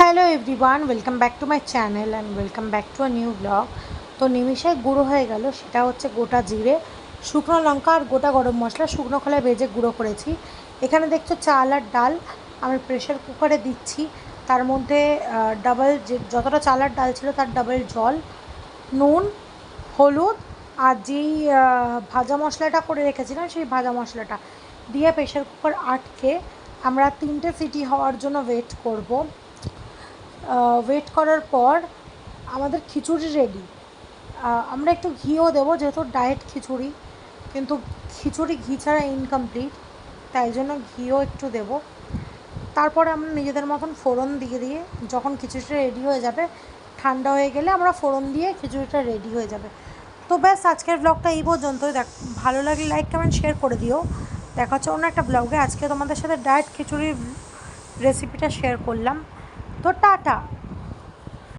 Hello everyone welcome back to my channel and welcome back to a new blog তো নিমিষায় গুঁড়ো হয়ে গেল, সেটা হচ্ছে গোটা জিরে, শুকনো লঙ্কা আর গোটা গরম মশলা, শুকনো খোলায় ভেজে গুঁড়ো করেছি। এখানে দেখছ চাল আর ডাল, আমি প্রেশার কুকারে দিচ্ছি। তার মধ্যে ডাবল যে, যতটা চাল আর ডাল ছিল তার ডাবল জল, নুন, হলুদ আর যেই ভাজা মশলাটা করে রেখেছিলাম সেই ভাজা মশলাটা দিয়ে প্রেশার কুকার আটকে আমরা তিনটে সিটি হওয়ার জন্য ওয়েট করব। ওয়েট করার পর আমাদের খিচুড়ি রেডি আমরা একটু ঘিও দেবো, যেহেতু ডায়েট খিচুড়ি, কিন্তু খিচুড়ি ঘি ছাড়া ইনকমপ্লিট তাই জন্য ঘিও একটু দেবো। তারপরে আমরা নিজেদের মতন ফোড়ন দিয়ে দিয়ে যখন খিচুড়িটা রেডি হয়ে যাবে, ঠান্ডা হয়ে গেলে আমরা ফোড়ন দিয়ে খিচুড়িটা রেডি হয়ে যাবে। তো ব্যাস, আজকের ব্লগটা এই পর্যন্তই। দেখ, ভালো লাগলে লাইক কমেন্ট শেয়ার করে দিও। দেখা হচ্ছে অন্য একটা ব্লগে আজকে তোমাদের সাথে ডায়েট খিচুড়ির রেসিপিটা শেয়ার করলাম। তো টাটা।